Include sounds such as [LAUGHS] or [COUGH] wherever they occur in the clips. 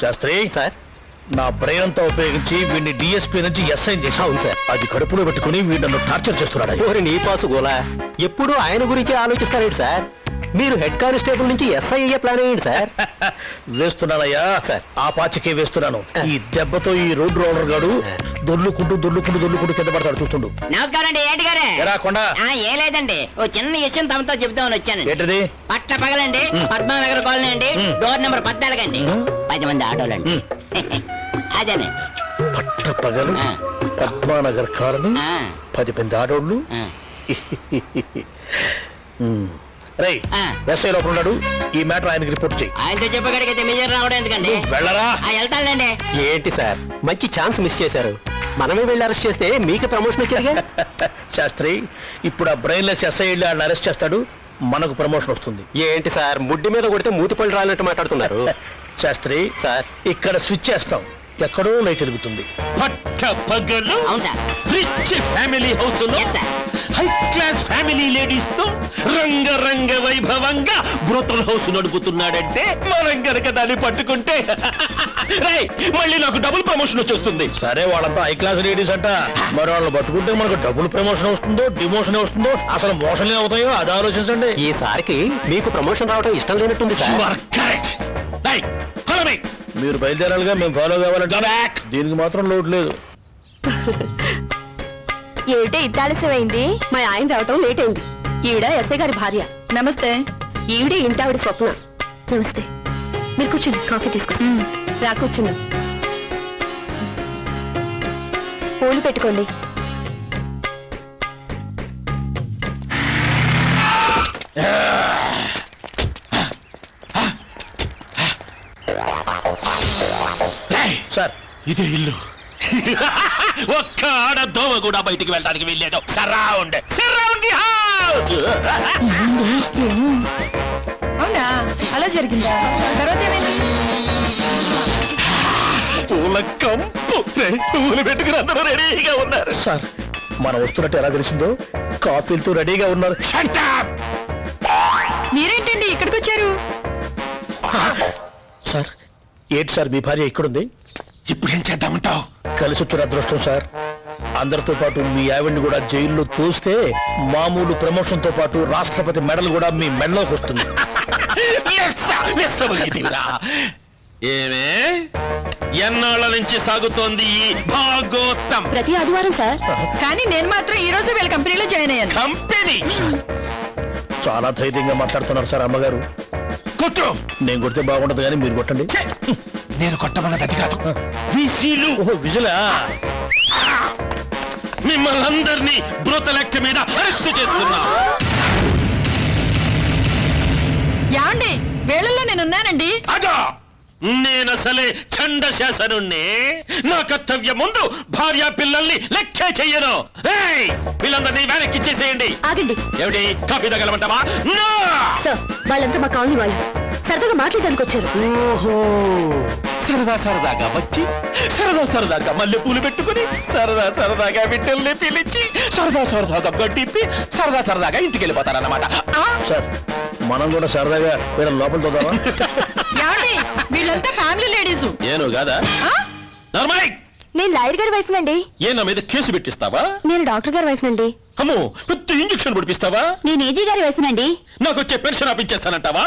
Sastry? Sir. నా brain అంతా ఉపయోగించి వీడిని డిఎస్పీ నుంచి ఎస్ఐన్ చేసి అవును సార్. అది కడుపులో పెట్టుకుని వీడు నన్ను టార్చర్ చేస్తున్నాడు. ఓరి నీ పాసు గోలా. ఎప్పుడు ఆయన గురించి ఆలోచిస్తారేంటి సార్? మీరు హెడ్ కానిస్టేబుల్ నుంచి ఎస్ఐ అయ్యే ప్లాన్ అయ్యండి సార్? [LAUGHS] వేస్తున్నానయ్యా. సార్. ఆ పాచికే వేస్తున్నాను. ఈ దెబ్బతో ఈ రోడ్ రోలర్ గాడు దొర్లుకుంటూ దొర్లుకుంటూ దొర్లుకుంటూ కింద పడతాడు చూస్తుండు. నమస్కారం అండి ఏంటి గారే? ఎరా కొండ? ఆ, ఏం లేదండి. ఓ చిన్న విషయం తమతో చెప్తామని వచ్చానండి. ఏంటిది? పట్ట పగలండి పద్మనగర్ కాలనీ అండి. డోర్ నెంబర్ పద్నాలుగు అండి. పది మంది ఆటోలండి. [LAUGHS] అదేనండి. పట్ట పగలు. పద్మానగర్ కాలనీ పది మంది ఆడోళ్ళు. [LAUGHS] రై ఆ. ఎస్ఐ లోపల ఉన్నాడు. ఈ మ్యాటర్ ఆయనకి రిపోర్ట్ చేయి ఆయనతో చెప్పగడిగితే మీరు రావడం ఎందుకండి? వెళ్ళరా? ఆ, వెళ్తానులేండి. ఏంటి సార్? మంచి ఛాన్స్ మిస్ చేశారు. మనమే వెళ్ళి అరెస్ట్ చేస్తే మీకు ప్రమోషన్ వచ్చారుగా [LAUGHS] శాస్త్రి ఇప్పుడు ఆ బ్రెయిన్లెస్ ఎస్ఐ వెళ్ళి ఆయన అరెస్ట్ చేస్తాడు. మనకు ప్రమోషన్ వస్తుంది. ఏంటి సార్? ముడ్డి మీద కొడితే మూతి పళ్ళు రాలినట్టు మాట్లాడుతున్నారు. [LAUGHS] శాస్త్రి సార్. ఇక్కడ స్విచ్ చేస్తాం. ఎక్కడో లైట్ వెలుగుతుంది. పట్ట పగలు అవును? సార్ రిచ్ ఫ్యామిలీ హౌస్లో హై క్లాస్ ఫ్యామిలీ లేడీస్తో రంగరంగ వైభవంగా బ్రోతల్ హౌస్ నడుపుతున్నాడంటే మనం గనక దాన్ని పట్టుకుంటే [LAUGHS] రేయ్, మళ్ళీ నాకు డబుల్ ప్రమోషన్ వచ్చేస్తుంది సరే వాళ్ళంతా హై క్లాస్ లేడీస్ అంట మరి వాళ్ళని పట్టుకుంటే మనకు డబుల్ ప్రమోషన్ వస్తుందో డిమోషన్ వస్తుందో అసలు మోషన్లే అవుతాయో అది ఆలోచించండి ఈసారికి మీకు ప్రమోషన్ రావడం ఇష్టం లేనట్టుంది You sir are correct. Hey, follow me. మీరు బయలుదేరాలిగా మేము ఫాలో కావాలంటే Go back. దీనికి మాత్రం లోటు లేదు [LAUGHS] ఏమిటి ఇంత ఆలస్యమైంది? మా ఆయన రావటం లేట్ అయింది. ఈవిడ ఎస్ఐ గారి భార్య. నమస్తే. ఈవిడే ఇంటావిడ స్వప్న. నమస్తే. మీరు కూర్చోండి కాఫీ తీసుకొస్తాను. రా కూర్చుంది. పూలు పెట్టుకోండి. సార్ ఇదే ఇల్లు. [LAUGHS] ఒక్క ఆడ దోమ కూడా బయటికి వెళ్ళడానికి వెళ్ళాడు సరౌండ్ సరౌండ్ అవునా? అలా జరిగిందా? తర్వాత ఏమైంది? పూల కంపు. పూలు పెట్టుకుని అందరూ రెడీగా ఉన్నారు. సార్ మనం వస్తున్నట్టు ఎలా తెలిసిందో కాఫీలతో రెడీగా ఉన్నారు! మీరేంటండి ఇక్కడికి వచ్చారు? సార్ ఏంటి సార్ మీ భార్య ఇక్కడుంది? ఇప్పుడు ఏం చేద్దామంటావు? కలిసి వచ్చిన అదృష్టం సార్. అందరితో పాటు మీ ఆవిడ్ని కూడా జైల్లో తోస్తే మామూలు ప్రమోషన్తో పాటు రాష్ట్రపతి మెడల్ కూడా మీ మెడలోకి వస్తుంది. ఏమే? ఎన్నాళ్ళ నుంచి సాగుతోంది ఈ భాగోత్తం? ప్రతి ఆదివారం సార్. కానీ నేను మాత్రం ఈ రోజు వీళ్ళ కంపెనీలో జాయిన్ అయ్యాను. కంపెనీ? చాలా ధైర్యంగా మాట్లాడుతున్నారు సార్ అమ్మగారు. కొట్టు నేను కొడితే బాగుండదు కానీ మీరు కొట్టండి! నేను కొట్టమన్నది అది కాదు. వీసీలు. ఓహో విజులా? మిమ్మల్ని అందరినీ బ్రోతల్ యాక్ట్ మీద అరెస్ట్ చేస్తున్నా. యాండి వేళల్లో నేను ఉన్నానండి అదో! నేనసలే చండ శాసనుణ్ణి నా కర్తవ్యం ముందు భార్య పిల్లల్ని లెక్కే చెయ్యను. ఏయ్! వీళ్ళందరినీ వెనక్కి చేసేయండి. ఆగండి. ఏమిటి? కాఫీ తగలమంటావా? వాళ్ళంతా మా కాలనీ వాళ్ళు. సరదాగా మాట్లాడడానికి వచ్చారు. ఓహో. సరదా సరదాగా వచ్చి సరదా సరదాగా మల్లె పూలు పెట్టుకుని సరదా సరదాగా బిడ్డల్ని పిలిచి సరదా సరదాగా గడ్డిప్పి సరదా సరదాగా ఇంటికి వెళ్ళిపోతారన్నమాట ఆ? సార్ మనం కూడా సరదాగా వీళ్ళ లోపల చూద్దామా? వీళ్ళంతా ఫ్యామిలీ లేడీస్. ఏను కాదా? నార్మల్! నేను లాయర్ గారి వైఫ్ నండి ఏ నా మీద కేసు పెట్టిస్తావా? నేను డాక్టర్ గారి వైఫ్ నండి అమ్మో పెద్ద ఇంజక్షన్ పొడిపిస్తావా? నేను ఏజీ గారి వైఫ్ నండి నాకు వచ్చే పెన్షన్ ఆపించేస్తానంటావా?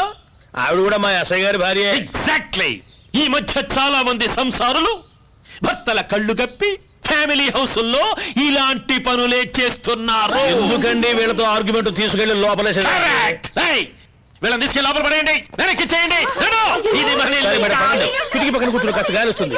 ఆవిడ కూడా మా ఎస్ఐ గారి భార్య. ఎగ్జాక్ట్లీ ఈ మధ్య చాలా మంది సంసారులు భర్తల కళ్ళు గప్పి ఫ్యామిలీ హౌసుల్లో ఇలాంటి పనులే చేస్తున్నారు. ఎందుకండి వీళ్ళతో ఆర్గ్యుమెంట్ తీసుకెళ్ళి. Hey, వీళ్ళని తీసుకెళ్ళి లోపల పడేయండి. వెనక్కి చేయండి. ఇది. కిటికీ పక్కన కూర్చుని కాస్త గాలి వస్తుంది